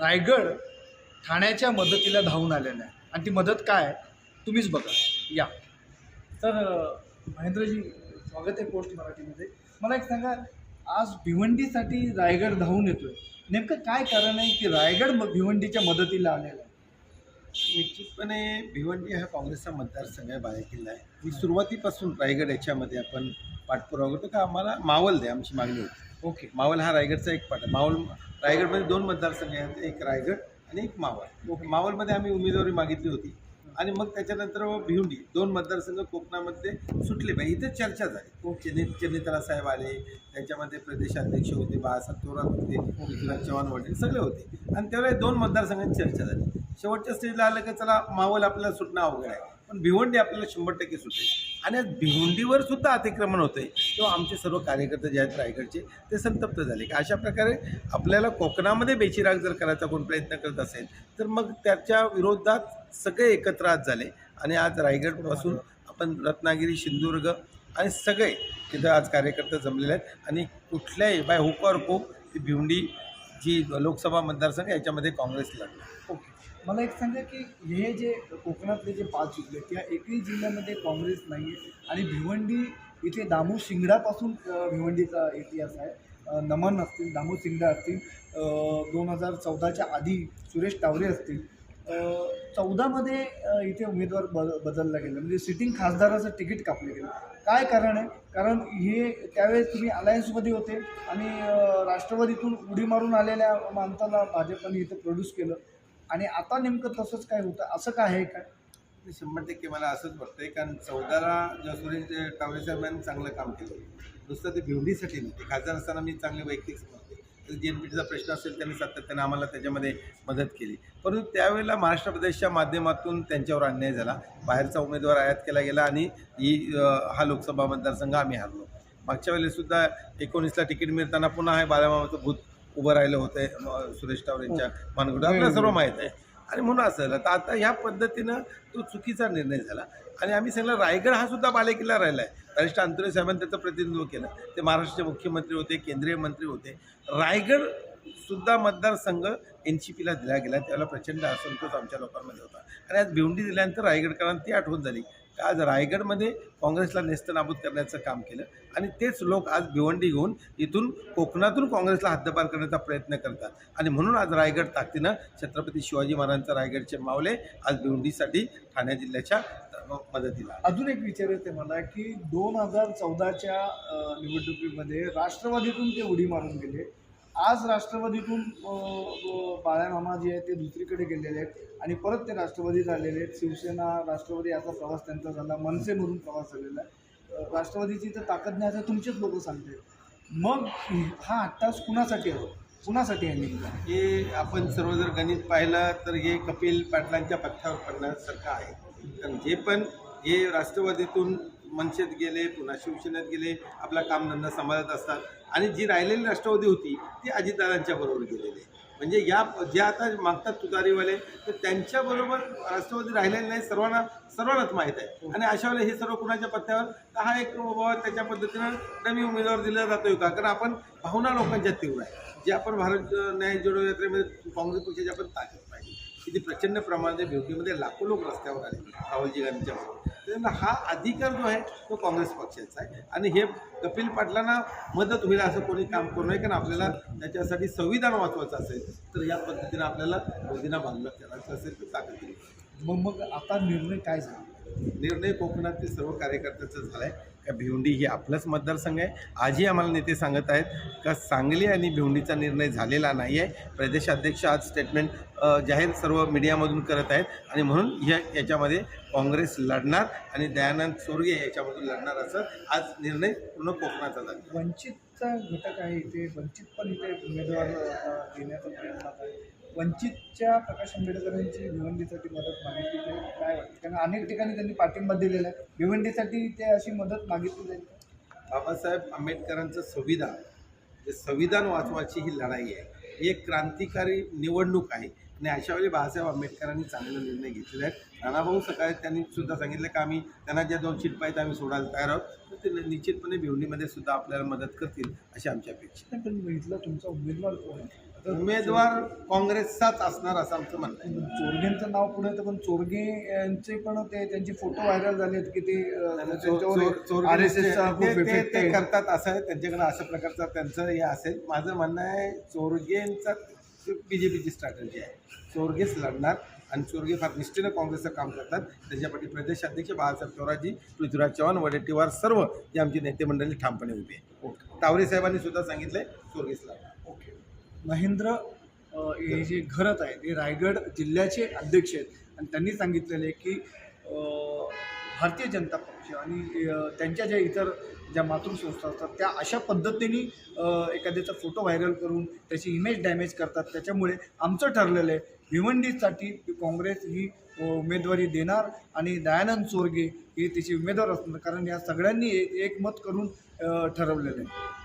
रायगड ठाण्याच्या मदतीला धावून आलेला आहे. आणि ती मदत काय आहे? तुम्हीच बघा. या. तर महेंद्रजी स्वागत आहे पोस्ट मराठीमध्ये. मला एक सांगा आज भिवंडीसाठी रायगड धावून येतोय. नेमकं काय कारण आहे की रायगड म- भिवंडीच्या मदतीला आलेला आहे? निश्चितपणे भिवंडी हा काँग्रेसचा मतदारसंघ आहे बालेकिल्ला आहे. मी सुरुवातीपासून रायगड याच्यामध्ये आपण पाठपुरावा करतो. का आम्हाला मावल द्या आमची मागणी होती. ओके मावल हा रायगडचा एक पाठ आहे रायगडमध्ये दोन मतदारसंघ आहेत एक रायगड आणि एक मावळ. मावळमध्ये आम्ही उमेदवारी मागितली होती. आणि मग त्याच्यानंतर भिवंडी दोन मतदारसंघ कोकणामध्ये सुटले पाहिजे इथे चर्चा झाली. चेन्नी चेन्नीतला साहेब आले त्याच्यामध्ये प्रदेशाध्यक्ष होते बाळासाहेब थोरात होते पृथ्वीराज चव्हाण वडील सगळे होते. आणि त्यावेळेला दोन मतदारसंघांची चर्चा झाली. शेवटच्या स्टेजला आलं की चला मावल आपल्याला सुटणं अवघड आहे. पण भिवंडी आपल्याला शंभर टक्के सुटेल. आणि आज भिवंडीवर सुद्धा अतिक्रमण होतंय. तेव्हा आमचे सर्व कार्यकर्ते जे आहेत रायगडचे ते संतप्त झाले. की अशा प्रकारे आपल्याला कोकणामध्ये बेचिराग जर करायचा कोण प्रयत्न करत असेल तर मग त्याच्या विरोधात सगळे एकत्र आज झाले. आणि आज रायगडपासून आपण रत्नागिरी सिंधुदुर्ग आणि सगळे तिथं आज कार्यकर्ते जमलेले आहेत. आणि कुठल्याही बाय हुक और कोक ती भिवंडी जी लोकसभा मतदारसंघ याच्यामध्ये काँग्रेस लढणार. मला एक सांगा की हे जे कोकणातले जे पाच जिल्हे आहेत त्या एकही जिल्ह्यामध्ये काँग्रेस नाही आहे आणि भिवंडी इथे दामू शिंगडापासून भिवंडीचा इतिहास आहे. नमन असतील दामू शिंगडा असतील दोन हजार चौदाच्या आधी सुरेश टावरे असतील. चौदामध्ये इथे उमेदवार ब बदलला गेला. म्हणजे सिटिंग खासदाराचं तिकीट कापलं गेलं. काय कारण आहे? कारण हे त्यावेळेस तुम्ही अलायन्समध्ये होते आणि राष्ट्रवादीतून उडी मारून आलेल्या माणसाला भाजपने इथं प्रोड्यूस केलं. आणि आता नेमकं तसंच काय होतं? असं काय आहे काय शंभर टक्के मला असंच वाटतंय कारण चौदाला जेव्हा सुरेश टावरे साहेबांनी चांगलं काम केलं. नुसतं ते भिवडीसाठी नव्हते खासदार असताना मी चांगले वैयक्तिक समजते. जे एन पीचा प्रश्न असेल त्यांनी सातत्याने आम्हाला त्याच्यामध्ये मदत केली. परंतु त्यावेळेला महाराष्ट्र प्रदेशच्या माध्यमातून त्यांच्यावर अन्याय झाला. बाहेरचा उमेदवार आयात केला गेला आणि ही हा लोकसभा मतदारसंघ आम्ही हरलो. मागच्या वेळेसुद्धा एकोणीसला तिकीट मिळताना पुन्हा हे बाळामामाचं भूत उभं राहिलं होतं सुरेश टावरेंच्या मानगुडा आपल्याला सर्व माहीत आहे. आणि म्हणून असं तर आता ह्या पद्धतीनं तो चुकीचा निर्णय झाला. आणि आम्ही सांगितलं रायगड हा सुद्धा बालेकिल्ला राहिला आहे बॅरिस्टर अंतरे साहेबांनी त्याचं प्रतिनिधित्व केलं. ते महाराष्ट्राचे मुख्यमंत्री होते केंद्रीय मंत्री होते. रायगड सुद्धा मतदारसंघ एन सी पीला दिला गेला. त्यावेळेला प्रचंड असंतोष आमच्या लोकांमध्ये होता. आणि आज भिवंडी दिल्यानंतर रायगडकरांना ती आठवण झाली. का आज रायगडमध्ये काँग्रेसला नेस्तनाबूत करण्याचं काम केलं. आणि तेच लोक आज भिवंडी घेऊन इथून कोकणातून काँग्रेसला हद्दपार करण्याचा प्रयत्न करतात. आणि म्हणून आज रायगड ताकदीनं छत्रपती शिवाजी महाराजांचा रायगडचे मावले आज भिवंडीसाठी ठाणे जिल्ह्याच्या मदतीला अजून एक विचारायचं मला की दोन हजार चौदाच्या निवडणुकीमध्ये राष्ट्रवादीतून ते उडी मारून गेले. आज राष्ट्रवादीतून बाळ्यामामा बाळामामा जे आहेत ते दुसरीकडे गेलेले आहेत. आणि परत ते राष्ट्रवादी झालेले आहेत. शिवसेना राष्ट्रवादी याचा प्रवास त्यांचा झाला. मनसेमधून प्रवास झालेला आहे. राष्ट्रवादीची तर ताकद नाही असं तुमचेच लोक सांगतात मग हा अट्टास कुणासाठी आहे कुणासाठी आहे नेमका? हे आपण सर्व जर गणित पाहिलं तर हे कपिल पाटलांच्या पथ्यावर पडण्यासारखं आहे. कारण जे पण हे राष्ट्रवादीतून मनसेत गेले पुन्हा शिवसेनेत गेले आपला कामधंदा सांभाळत असतात. आणि जी राहिलेली राष्ट्रवादी होती ती अजितदादांच्या बरोबर गेलेली. आहे म्हणजे या जे आता मागतात तुतारीवाले तर त्यांच्याबरोबर राष्ट्रवादी राहिलेले नाही सर्वांना सर्वांनाच माहीत आहे. आणि अशा वेळेला हे सर्व कुणाच्या पत्त्यावर तर हा एक बाबा त्याच्या पद्धतीनं नवी उमेदवार दिला जातोय का? कारण आपण भावना लोकांच्या तीव्र आहे. जे आपण भारत न्याय जोडो यात्रेमध्ये काँग्रेस पक्षाची आपण ताकद पाहिजे किती प्रचंड प्रमाणात भेवटीमध्ये लाखो लोक रस्त्यावर आले राहुलजी गांधीच्या बरोबर त्यामुळे हा अधिकार जो आहे तो काँग्रेस पक्षाचा आहे. आणि हे कपिल पाटलांना मदत होईल असं कोणी काम करू नये कारण आपल्याला त्याच्यासाठी संविधान वाचवायचं असेल. तर या पद्धतीनं आपल्याला मोदींना बांधलं करायचं असेल तर ताकद मग मग आता निर्णय काय झाला? निर्णय कोकणातील सर्व कार्यकर्त्याचा झाला आहे का भिवंडी ही आपलाच मतदारसंघ आहे? आजही आम्हाला नेते सांगत आहेत का सांगली आणि भिवंडीचा निर्णय झालेला नाही आहे प्रदेशाध्यक्ष आज स्टेटमेंट जाहीर सर्व मीडियामधून करत आहेत. आणि म्हणून या याच्यामध्ये काँग्रेस लढणार आणि दयानंद सोर्गे याच्यामधून लढणार असं आज निर्णय पूर्ण कोकणाचा झाला. वंचितचा घटक आहे इथे. वंचित पण इथे उमेदवार देण्याचा प्रयत्न आहे वंचितच्या प्रकाश आंबेडकरांची भिवंडीसाठी मदत मागितली काय वाटतं? कारण अनेक ठिकाणी त्यांनी पाठिंबा दिलेला आहे. भिवंडीसाठी ते अशी मदत मागितली जाईल? बाबासाहेब आंबेडकरांचं संविधान जे संविधान वाचवायची ही लढाई आहे ही एक क्रांतिकारी निवडणूक आहे. आणि अशा वेळी बाळासाहेब आंबेडकरांनी चांगले निर्णय घेतलेले आहेत नानाभाऊ सकाळी त्यांनी सुद्धा सांगितलं की आम्ही त्यांना ज्या दोन सीट पाहिजे आम्ही सोडायला तयार आहोत. तर ते निश्चितपणे भिवंडीमध्ये सुद्धा आपल्याला मदत करतील अशी आमची अपेक्षा पण इथला तुमचा उमेदवार कोण आहे? उमेदवार काँग्रेसचाच असणार असं आमचं म्हणणं आहे. चोरगेंचं नाव पुढे येतं पण चोरगे यांचे पण ते त्यांचे फोटो व्हायरल झालेत की ते चोर- आर एस ते- आहे. करतात असं आहे त्यांच्याकडे अशा प्रकारचं त्यांचं हे असेल. माझं म्हणणं आहे चोरगेंचा बी जे पीची स्ट्रॅटजी आहे. चोरगेच लढणार आणि चोरगे फार निष्ठेनं काँग्रेसचं काम करतात. त्याच्यापाठी प्रदेश अध्यक्ष बाळासाहेब थोराजी पृथ्वीराज चव्हाण वडेट्टीवार सर्व जे आमची नेते मंडळी ठामपणे उभी आहे तावरे साहेबांनी सुद्धा सांगितलंय चोरगेच लढणार. महेंद्र हे जे घरत आहेत हे रायगड जिल्ह्याचे अध्यक्ष आहेत. आणि त्यांनी सांगितलेलं आहे की भारतीय जनता पक्ष आणि त्यांच्या ज्या इतर ज्या मातृसंस्था असतात त्या अशा पद्धतीने एखाद्याचा फोटो व्हायरल करून त्याची इमेज डॅमेज करतात. त्याच्यामुळे आमचं ठरलेलं आहे भिवंडीसाठी काँग्रेस ही उमेदवारी देणार आणि दयानंद चोरगे हे त्याचे उमेदवार असणार. कारण या सगळ्यांनी एकमत करून ठरवलेलं आहे.